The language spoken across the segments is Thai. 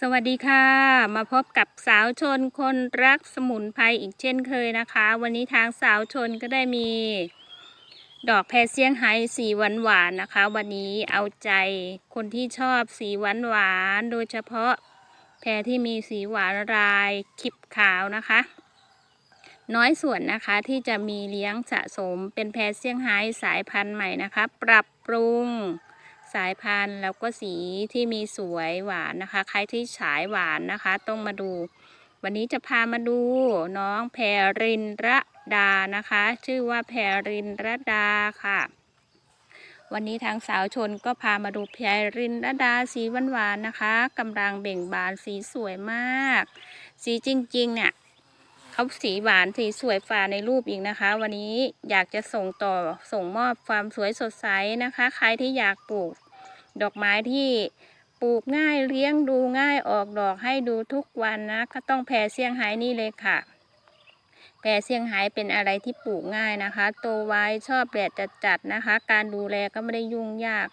สวัสดีค่ะ มาพบกับสาวชนคนรักสมุนไพรอีกเช่นเคยนะคะ วันนี้ทางสาวชนก็ได้มี ดอกแพรเซี่ยงไฮ้สีหวานหวานนะคะ วันนี้เอาใจคนที่ชอบสีหวานหวานโดยเฉพาะแพรที่มีสีหวานลายคลิปขาวนะคะ น้อยส่วนนะคะที่จะมีเลี้ยงสะสมเป็นแพรเซี่ยงไฮ้สายพันธุ์ใหม่นะคะ ปรับปรุง สายพันธุ์แล้วก็สีที่มีสวยหวานนะคะ ใครที่ฉายหวานนะคะ ต้องมาดู วันนี้จะพามาดูน้องแพรินระดานะคะ ชื่อว่าแพรินระดาค่ะ วันนี้ทางสาวชนก็พามาดูแพรินระดาสีหวานๆนะคะกำลังเบ่งบานสีสวยมาก สีจริงๆเนี่ย เขาสีหวานสีสวยฝ่าในรูปอีกนะคะ วันนี้อยากจะส่งต่อส่งมอบความสวยสดใสนะคะ ใครที่อยากปลูก ดอกไม้ที่ปลูกง่ายเลี้ยงดูง่ายออกดอกให้ดูทุกวันนะก็ต้องแพรเซี่ยงไฮ้นี่เลยค่ะ แพรเซี่ยงไฮ้เป็นอะไรที่ปลูกง่ายนะคะ โตไวชอบแดดจัดๆนะคะ การดูแลก็ไม่ได้ยุ่งยาก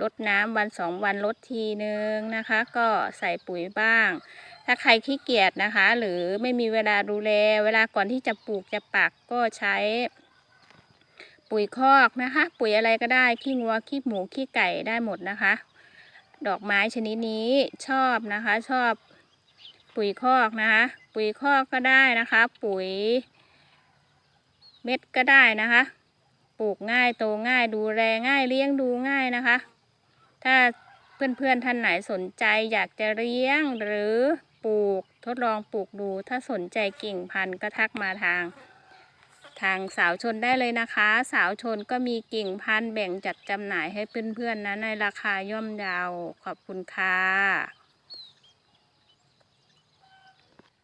รดน้ำวันสองวันลดทีนึงนะคะ ก็ใส่ปุ๋ยบ้าง ถ้าใครขี้เกียจนะคะ หรือไม่มีเวลาดูแล เวลาก่อนที่จะปลูกจะปักก็ใช้ ปุ๋ยคอกนะคะ ปุ๋ยอะไรก็ได้ขี้งัวขี้หมูขี้ไก่ได้หมดนะคะ ดอกไม้ชนิดนี้ชอบนะคะ ชอบปุ๋ยคอกนะคะ ปุ๋ยคอกก็ได้นะคะ ปุ๋ย เม็ดก็ได้นะคะ ปลูกง่ายโตง่ายดูแลง่ายเลี้ยงดูง่ายนะคะ ถ้าเพื่อนๆท่านไหนสนใจอยากจะเลี้ยงหรือ ปลูก ทดลองปลูกดู ถ้าสนใจกิ่งพันธุ์ก็ทักมาทาง ทางสาวชนได้เลยนะคะ สาวชนก็มีกิ่งพันธุ์แบ่งจัดจำหน่ายให้เพื่อนๆนะในราคาย่อมเยาวขอบคุณค่ะ